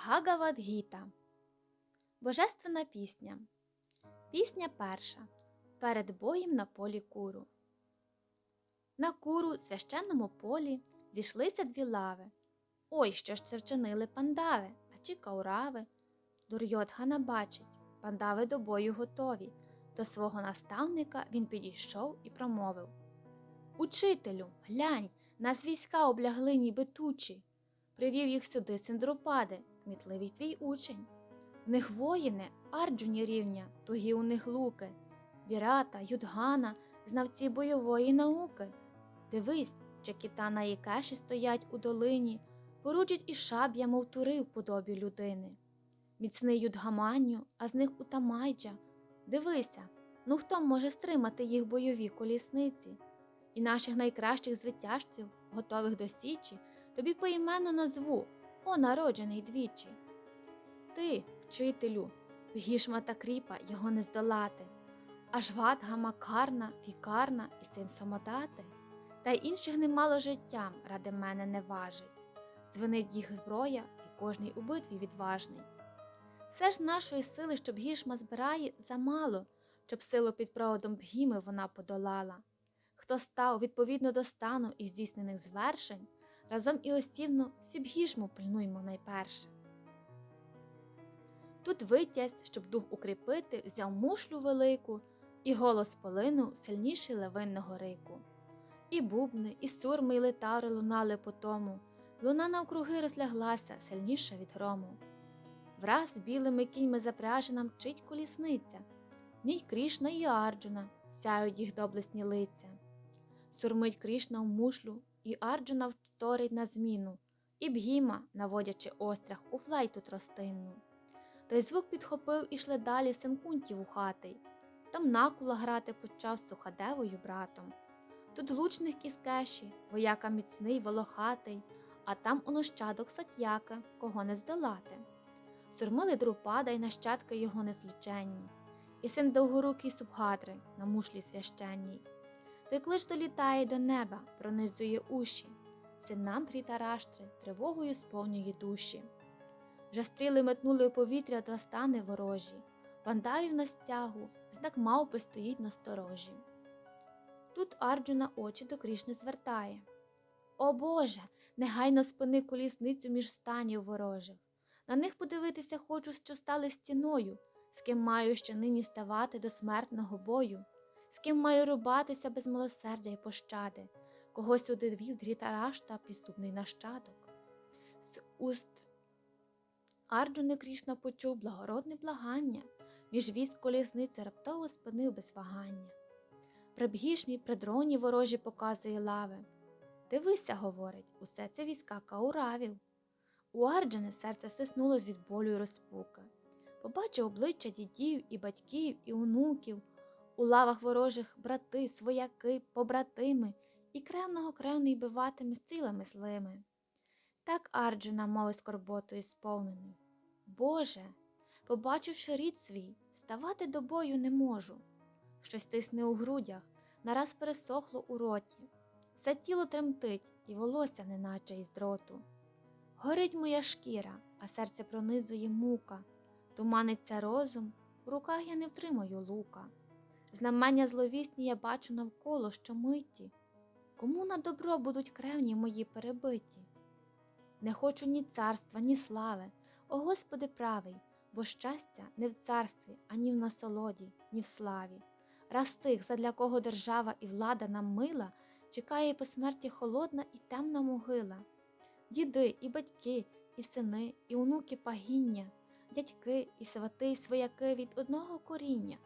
Бхагавадгіта Божественна пісня. Пісня перша. Перед боєм на полі куру. На куру священному полі зійшлися дві лави. Ой, що ж це вчинили пандави, а чи каурави. Дурйодхана бачить, пандави до бою готові. До свого наставника він підійшов і промовив Учителю, глянь, нас війська облягли ніби тучі. Привів їх сюди Синдрупади, кмітливий твій учень. В них воїни, арджуні рівня, тугі у них луки, Вірата, Юдгана, знавці бойової науки. Дивись, Чекітана і кеші стоять у долині, поручить і шаб'я, мов тури в подобі людини. Міцний Юдгаманю, а з них Утамайджа. Дивися, ну хто може стримати їх бойові колісниці? І наших найкращих звитяжців, готових до січі, тобі поіменно назву, о народжений двічі. Ти, вчителю, Бгішма та кріпа його не здолати, аж Ватга, Макарна, Фікарна і син Сомодати, та й інших немало життям ради мене не важить. Дзвенить їх зброя, і кожний у битві відважний. Все ж нашої сили, що Бгішма збирає, замало, щоб силу під проводом Бгіми вона подолала. Хто став відповідно до стану і здійснених звершень, разом і осівно всі бгішму пильнуймо найперше. Тут витязь, щоб дух укріпити, взяв мушлю велику, і голос полинув сильніший левинного рику. І бубни, і сурми, і литари лунали по тому, луна навкруги розляглася, сильніша від грому. Враз білими кіньми запряжена мчить колісниця, в ній Крішна і Арджуна, сяють їх доблесні лиця. Сурмить Крішна в мушлю, і Арджуна вторить на зміну, і бгіма, наводячи острях у флейту тростинну. Той звук підхопив і шле далі син кунтів у хатий. Там накула грати почав сухадевою братом. Тут лучник із кеші, вояка міцний, волохатий, а там у нащадок сатьяка, кого не здолати. Сурмили друпада й нащадки його незліченні, і син довгорукий субгатри на мушлі священній. Той клич долітає до неба, пронизує уші, синам трітараштри тривогою сповнює душі. Вже стріли метнули у повітря два стани ворожі, пандавів на стягу, знак мавпи стоїть на сторожі. Тут Арджуна очі до Крішни звертає. О Боже, негайно спини колісницю між станів ворожих. На них подивитися хочу, що стали стіною, з ким маю ще нині ставати до смертного бою, з ким маю рубатися без милосердя й пощади, кого сюди вів дрітарашта підступний нащадок. З уст Арджуни Крішна почув благородне благання, між військ колісницю раптово спинив без вагання. При бгішмі, при дроні ворожі показує лави. Дивися, говорить, усе це війська кауравів. У Арджани серце стиснулось від болю й розпуки. Побачив обличчя дідів і батьків, і онуків, у лавах ворожих брати, свояки, побратими, і кревного кревний биватиме стрілами злими. Так Арджуна мовив скорботою сповнений. Боже, побачивши рід свій, ставати до бою не можу. Щось тисне у грудях, нараз пересохло у роті. Все тіло тремтить, і волосся неначе із дроту. Горить моя шкіра, а серце пронизує мука, туманиться розум, в руках я не втримаю лука. Знамення зловісні я бачу навколо щомиті. Кому на добро будуть кревні мої перебиті? Не хочу ні царства, ні слави, о Господи правий, бо щастя не в царстві, ані в насолоді, ні в славі. Раз тих, задля кого держава і влада нам мила, чекає по смерті холодна і темна могила. Діди і батьки, і сини, і онуки пагіння, дядьки і свати, і свояки від одного коріння.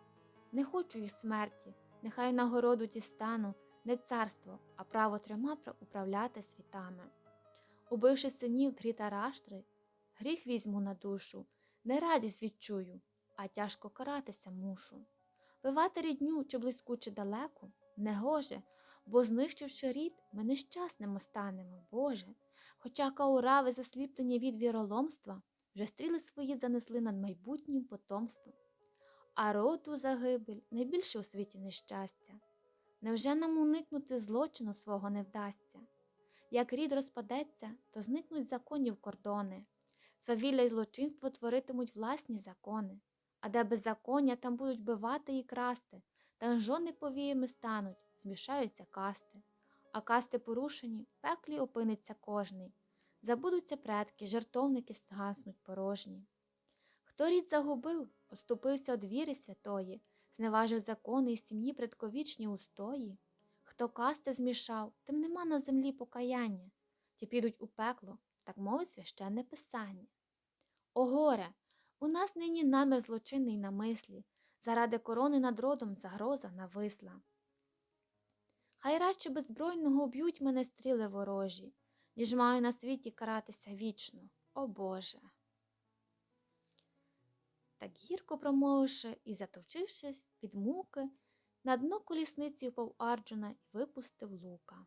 Не хочу їх смерті, нехай нагороду дістану не царство, а право трьома управляти світами. Убивши синів трітараштри, гріх візьму на душу, не радість відчую, а тяжко каратися мушу. Вивати рідню чи близьку, чи далеку не гоже, бо знищивши рід, ми нещасним останемо, Боже. Хоча каурави, засліплені від віроломства, вже стріли свої занесли над майбутнім потомством. А роду загибель найбільше у світі нещастя. Невже нам уникнути злочину свого не вдасться? Як рід розпадеться, то зникнуть законів кордони. Свавілля й злочинство творитимуть власні закони, а де беззаконня, там будуть бивати і красти, та жони повіями стануть, змішаються касти, а касти порушені, в пеклі опиниться кожний. Забудуться предки, жертовники згаснуть порожні. Хто рід загубив, оступився од віри святої, зневажив закони і сім'ї предковічні устої. Хто касти змішав, тим нема на землі покаяння, ті підуть у пекло, так мовить священне писання. О горе! У нас нині намір злочинний на мислі, заради корони над родом загроза нависла. Хай радше беззбройного б'ють мене стріли ворожі, ніж маю на світі каратися вічно, о Боже. Так гірко промовивши і затовчившись від муки, на дно колісниці впав Арджуна і випустив лука.